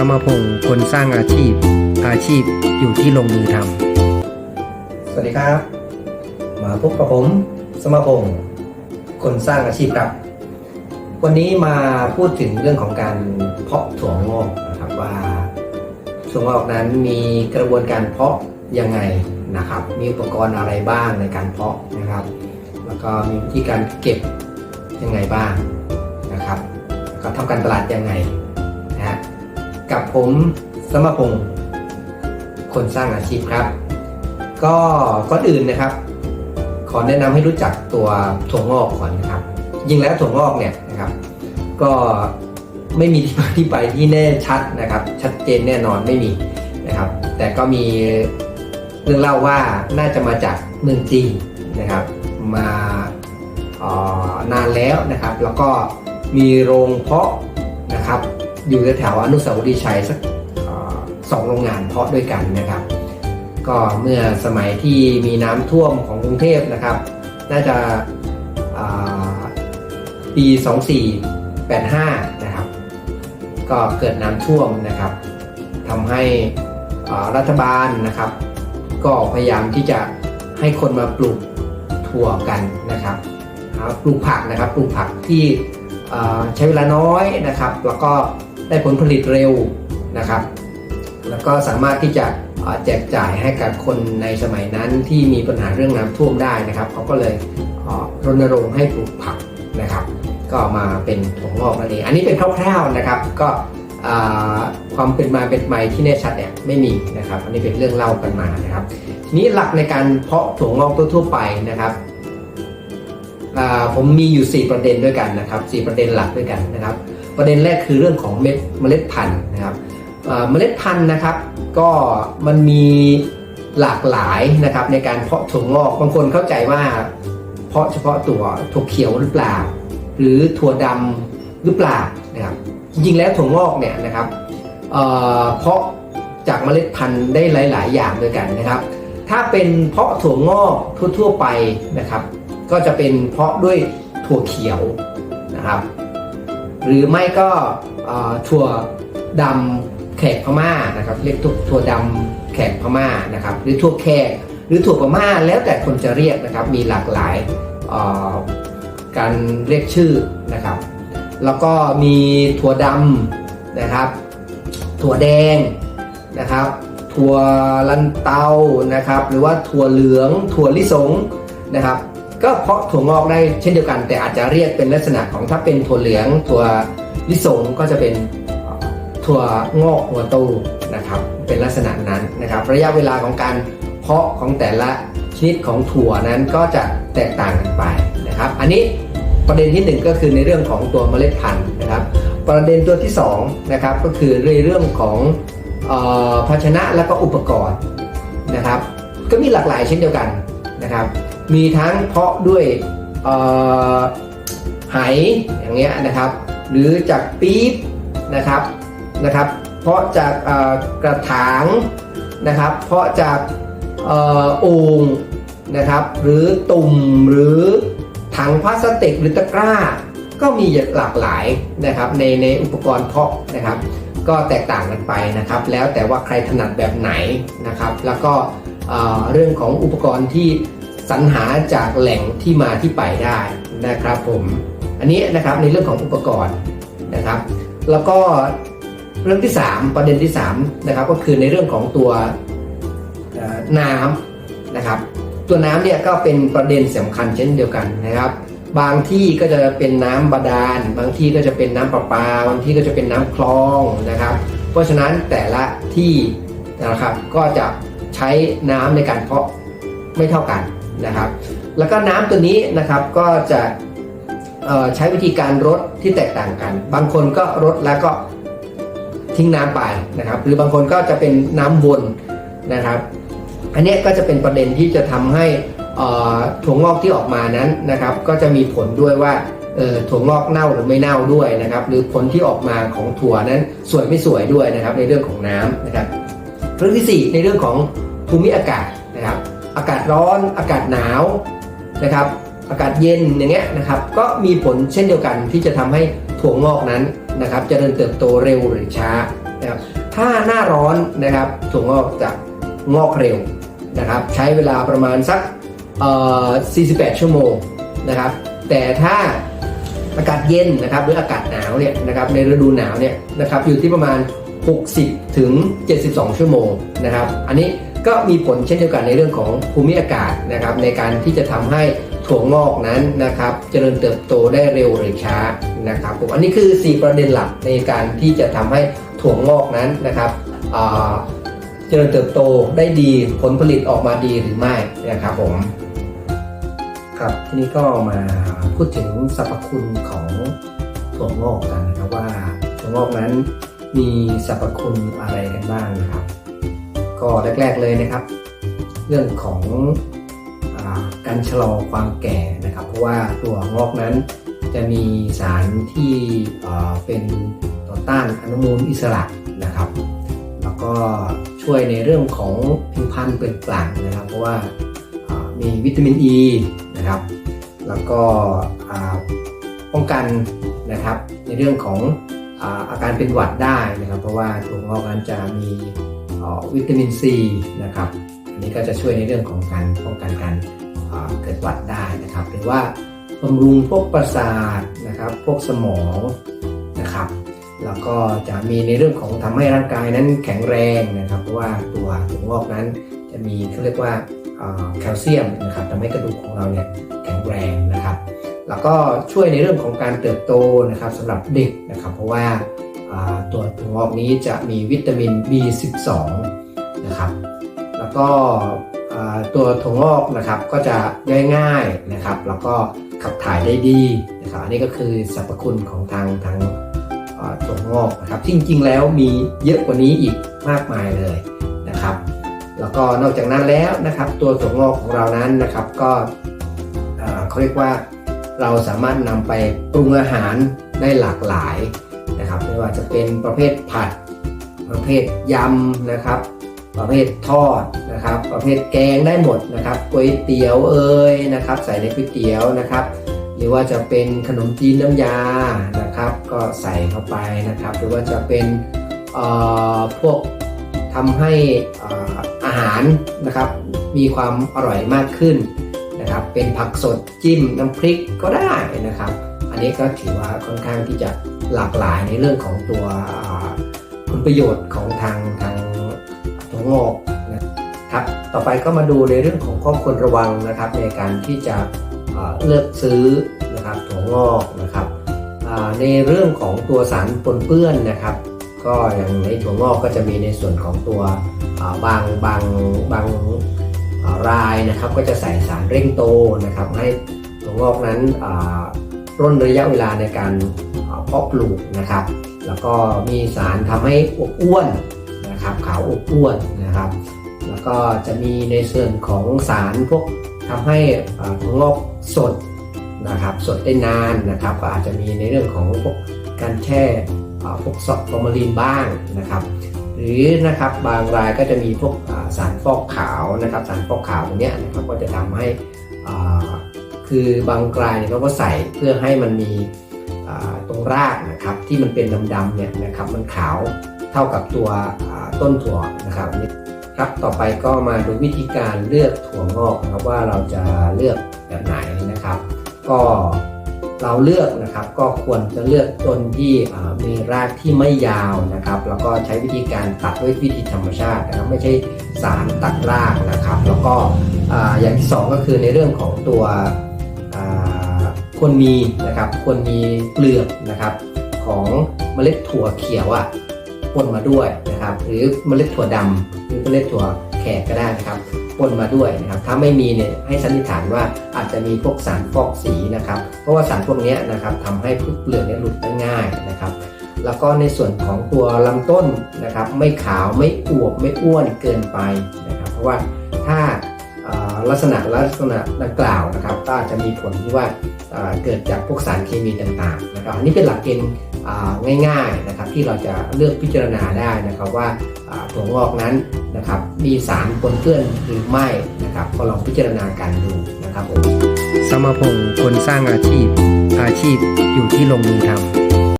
สมพงศ์คนสร้างอาชีพ อาชีพอยู่ที่ลงมือทำสวัสดีครับ มาพบกับผม สมพงศ์คนสร้างอาชีพครับ วันนี้มาพูดถึงเรื่องของการเพาะถั่วงอกนะครับว่าถั่วงอกนั้นมีกระบวนการเพาะยังไงนะครับ มีอุปกรณ์อะไรบ้างในการเพาะนะครับ แล้วก็มีวิธีการเก็บยังไงบ้างนะครับแล้วก็ทำการตลาดยังไง กับผมสมพงศ์คนสร้างอาชีพครับ ก็ก่อนอื่นนะครับ ขอแนะนำให้รู้จักตัวถั่วงอกก่อนนะครับจริงแล้วถั่วงอกเนี่ยนะครับ ก็ไม่มีที่มาที่ไปที่แน่ชัดนะครับ ชัดเจนแน่นอนไม่มีนะครับ แต่ก็มีเรื่องเล่าว่าน่าจะมาจากเมืองจีนนะครับ มาออนานแล้วนะครับ แล้วก็มีโรงเพาะนะครับ อยู่แถวอนุสาวรีย์ชัยสักสองโรงงานเพาะด้วยกันนะครับ ก็เมื่อสมัยที่มีน้ำท่วมของกรุงเทพนะครับ น่าจะอ่าปี 2485 นะครับ ก็เกิดน้ำท่วมนะครับทำให้รัฐบาลนะครับ ก็พยายามที่จะให้คนมาปลูกถั่วกันนะครับปลูกผักนะครับปลูกผักที่ใช้เวลาน้อยนะครับ แล้วก็ ได้ผลผลิตเร็วนะครับ แล้วก็สามารถที่จะแจกจ่ายให้กับคนในสมัยนั้นที่มีปัญหาเรื่องน้ำท่วมได้นะครับเขาก็เลยรณรงค์ให้ปลูกผักนะครับ ก็มาเป็นถั่วงอกนั่นเองอันนี้เป็นคร่าวๆนะครับ ก็ความเป็นมาเป็นไปที่แน่ชัดเนี่ยไม่มีนะครับ อันนี้เป็นเรื่องเล่ากันมานะครับทีนี้หลักในการเพาะถั่วงอกทั่วไปนะครับผมมีอยู่ 4 ประเด็นด้วยกันนะครับ 4 ประเด็นหลักด้วยกันนะครับ ประเด็นแรกคือเรื่องของเม็ดเมล็ดพันธุ์นะครับเมล็ดพันธุ์นะครับ ก็มันมีหลากหลายนะครับในการเพาะถั่วงอกบางคนเข้าใจว่า เพาะเฉพาะตัวถั่วเขียวหรือเปล่า หรือถั่วดำหรือเปล่านะครับจริงๆแล้วถั่วงอกเนี่ยนะครับเอ่อเพาะจากเมล็ดพันธุ์ได้หลาย ๆ อย่างด้วยกันนะครับ ถ้าเป็นเพาะถั่วงอกทั่ว ๆ ไปนะครับ ก็จะเป็นเพาะด้วยถั่วเขียวนะครับ หรือไม่ก็ถั่วดำแขกพม่านะครับเรียกถั่วถั่วดำแขกพม่านะครับหรือถั่วแขกหรือถั่วพม่าแล้วแต่คนจะเรียกนะครับมีหลากหลายการเรียกชื่อนะครับ แล้วก็มีถั่วดำนะครับ ถั่วแดงนะครับ ถั่วลันเตานะครับ หรือว่าถั่วเหลือง ถั่วลิสงนะครับ ก็เพาะถั่วงอกได้เช่นเดียวกัน แต่อาจจะเรียกเป็นลักษณะของถ้าเป็นถั่วเหลืองถั่วลิสงก็จะเป็นถั่วงอกหัวตูนะครับเป็นลักษณะนั้นนะครับ ระยะเวลาของการเพาะของแต่ละชนิดของถั่วนั้นก็จะแตกต่างกันไปนะครับ อันนี้ประเด็นที่หนึ่งก็คือในเรื่องของตัวเมล็ดพันธุ์นะครับ ประเด็นตัวที่สองนะครับก็คือในเรื่องของภาชนะและก็อุปกรณ์นะครับ ก็มีหลากหลายเช่นเดียวกันนะครับ มีทั้งเพาะด้วยไหอย่างเงี้ยนะครับ หรือจากปี๊บนะครับนะครับ เพาะจากกระถางนะครับ เพาะจากโอ่งนะครับ หรือตุ่มหรือถังพลาสติกหรือตะกร้า ก็มีหลากหลายนะครับในในอุปกรณ์เพาะนะครับ ก็แตกต่างกันไปนะครับ แล้วแต่ว่าใครถนัดแบบไหนนะครับ แล้วก็เรื่องของอุปกรณ์ที่ สรรหาจากแหล่งที่มาที่ไปได้นะครับผม อันนี้นะครับในเรื่องของอุปกรณ์นะครับ แล้วก็เรื่องที่ 3 ประเด็นที่3นะครับก็คือในเรื่องของตัวน้ำนะครับ ตัวน้ำเนี่ยก็เป็นประเด็นสำคัญเช่นเดียวกันนะครับ บางที่ก็จะเป็นน้ำบาดาล บางที่ก็จะเป็นน้ำประปา บางที่ก็จะเป็นน้ำคลองนะครับ เพราะฉะนั้นแต่ละที่นะครับก็จะใช้น้ำในการเพาะไม่เท่ากัน นะครับ แล้วก็น้ำตัวนี้นะครับก็จะใช้วิธีการรดที่แตกต่างกัน บางคนก็รดแล้วก็ทิ้งน้ำไปนะครับ หรือบางคนก็จะเป็นน้ำวนนะครับ อันนี้ก็จะเป็นประเด็นที่จะทำให้ถั่วงอกที่ออกมานั้นนะครับ ก็จะมีผลด้วยว่าถั่วงอกเน่าหรือไม่เน่าด้วยนะครับ หรือผลที่ออกมาของถั่วนั้นสวยไม่สวยด้วยนะครับ ในเรื่องของน้ำนะครับเรื่องที่สี่ในเรื่องของภูมิอากาศนะครับ อากาศร้อน อากาศหนาวนะครับ อากาศเย็นอย่างเงี้ยนะครับก็มีผลเช่นเดียวกันที่จะทำให้ถั่วงอกนั้นนะครับจเจริญเติบโตเร็วหรือช้านะครับถ้าหน้าร้อนนะครับถั่วงอกจะงอกเร็วนะครับ ใช้เวลาประมาณสักเอ่อ48 ชั่วโมงนะครับ แต่ถ้าอากาศเย็นนะครับหรืออากาศหนาวเนี่ยนะครับในฤดูหนาวเนี่ยนะครับอยู่ที่ประมาณ 60 ถึง 72 ชั่วโมงนะครับ อันนี้ ก็มีผลเช่นเดียวกันในเรื่องของภูมิอากาศนะครับในการที่จะทำให้ถั่วงอกนั้นนะครับเจริญเติบโตได้เร็วหรือช้านะครับผมอันนี้คือ 4 ประเด็นหลักในการที่จะทำให้ถั่วงอกนั้นนะครับเจริญเติบโตได้ดีผลผลิตออกมาดีหรือไม่นะครับผมครับทีนี้ก็มาพูดถึงสรรพคุณของถั่วงอกกันนะครับว่าถั่วงอกนั้นมีสรรพคุณอะไรกันบ้างนะครับ ก็แรก ๆเลยนะครับ เรื่องของอการชะลอความแก่นะครับ เพราะว่าตัวงอกนั้นจะมีสารที่เป็นต่อต้านอนุมูลอิสระนะครับ แล้วก็ช่วยในเรื่องของผิวพรรณเปล่งปลั่งนะครับ เพราะว่าามีวิตามินอ e ีนะครับ แล้วก็ป้องกันนะครับในเรื่องของอาอาการเป็นหวัดได้นะครับ เพราะว่าถั่วงอกนั้นจะมี วิตามินซีนะครับอันนี้ก็จะช่วยในเรื่องของการป้องกันการเกิดหวัดได้นะครับ หรือว่าบำรุงพวกประสาทนะครับ พวกสมองนะครับ แล้วก็จะมีในเรื่องของทำให้ร่างกายนั้นแข็งแรงนะครับ เพราะว่าตัวถั่วงอกนั้นจะมีเขาเรียกว่าแคลเซียมนะครับทำให้กระดูกของเราเนี่ยแข็งแรงนะครับ แล้วก็ช่วยในเรื่องของการเติบโตนะครับสำหรับเด็กนะครับ เพราะว่า ตัวถั่วงอกนี้จะมีวิตามิน B12 นะครับ แล้วก็ตัวถั่วงอกนะครับก็จะย่อยง่ายนะครับ แล้วก็ขับถ่ายได้ดีนะครับอันนี้ก็คือสรรพคุณของทางทางถั่วงอกนะครับจริงๆแล้วมีเยอะกว่านี้อีกมากมายเลยนะครับ แล้วก็นอกจากนั้นแล้วนะครับ ตัวถั่วงอกของเรานั้นนะครับก็เขาเรียกว่าเราสามารถนำไปปรุงอาหารได้หลากหลาย นะครับไม่ว่าจะเป็นประเภทผัด ประเภทยำนะครับ ประเภททอดนะครับ ประเภทแกงได้หมดนะครับก๋วยเตี๋ยวเอ่ยนะครับ ใส่ในก๋วยเตี๋ยวนะครับ หรือว่าจะเป็นขนมจีนน้ำยานะครับ ก็ใส่เข้าไปนะครับ หรือว่าจะเป็นเอ่อพวกทำให้เอ่ออาหารนะครับมีความอร่อยมากขึ้นนะครับ เป็นผักสดจิ้มน้ำพริกก็ได้นะครับ อันนี้ก็ถือว่าค่อนข้างที่จะ หลากหลายในเรื่องของตัวอ่าผลประโยชน์ของทางทางถั่วงอกนะครับต่อไปก็มาดูในเรื่องของข้อควรระวังนะครับในการที่จะเลือกซื้อนะครับถั่วงอกนะครับในเรื่องของตัวสารปนเปื้อนนะครับ ก็อย่างในถั่วงอกก็จะมีในส่วนของตัวบางบางบางรายนะครับก็จะใส่สารเร่งโตนะครับให้ถั่วงอกนั้นร่นระยะเวลาในการ เพาะปลูกนะครับ แล้วก็มีสารทำให้อบอ้วนนะครับขาวอบอ้วนนะครับ แล้วก็จะมีในส่วนของสารพวกทำให้งอกสดนะครับสดได้นานนะครับ ก็อาจจะมีในเรื่องของพวกการแช่พวกซอฟอร์มาลีนบ้างนะครับ หรือนะครับบางรายก็จะมีพวกสารฟอกขาวนะครับ สารฟอกขาวตรงนี้นะครับก็จะทำให้คือบางรายเนี่ยเขาก็ใส่เพื่อให้มันมี รากนะครับที่มันเป็นดำๆเนี่ยนะครับมันขาวเท่ากับตัวต้นถั่วนะครับครับต่อไปก็มาดูวิธีการเลือกถั่วงอกนะครับว่าเราจะเลือกแบบไหนนะครับ ก็เราเลือกนะครับก็ควรจะเลือกต้นที่มีรากที่ไม่ยาวนะครับ แล้วก็ใช้วิธีการตัดด้วยวิธีธรรมชาตินะครับไม่ใช่สารตัดรากนะครับ แล้วก็ออย่างที่สองก็คือในเรื่องของตัว ควรมีนะครับควรมีเปลือกนะครับของเมล็ดถั่วเขียวอะปนมาด้วยนะครับ หรือเมล็ดถั่วดำหรือเมล็ดถั่วแขกก็ได้นะครับปนมาด้วยนะครับ ถ้าไม่มีเนี่ยให้สันนิษฐานว่าอาจจะมีพวกสารฟอกสีนะครับ เพราะว่าสารพวกนี้นะครับทำให้พืชเปลือกเนี่ยหลุดได้ง่ายนะครับ แล้วก็ในส่วนของตัวลำต้นนะครับ ไม่ขาวไม่อวบไม่อ้วนเกินไปนะครับ เพราะว่าถ้าลักษณะลักษณะดังกล่าวนะครับก็อาจจะมีผลที่ว่า เกิดจากพวกสารเคมีต่างๆนะครับอันนี้เป็นหลักเกณฑ์ง่ายๆนะครับที่เราจะเลือกพิจารณาได้นะครับว่าถั่วงอกนั้นนะครับมีสารปนเปื้อนหรือไม่นะครับก็ลองพิจารณากันดูนะครับผมสมพงศ์คนสร้างอาชีพ อาชีพอยู่ที่ลงมือทำ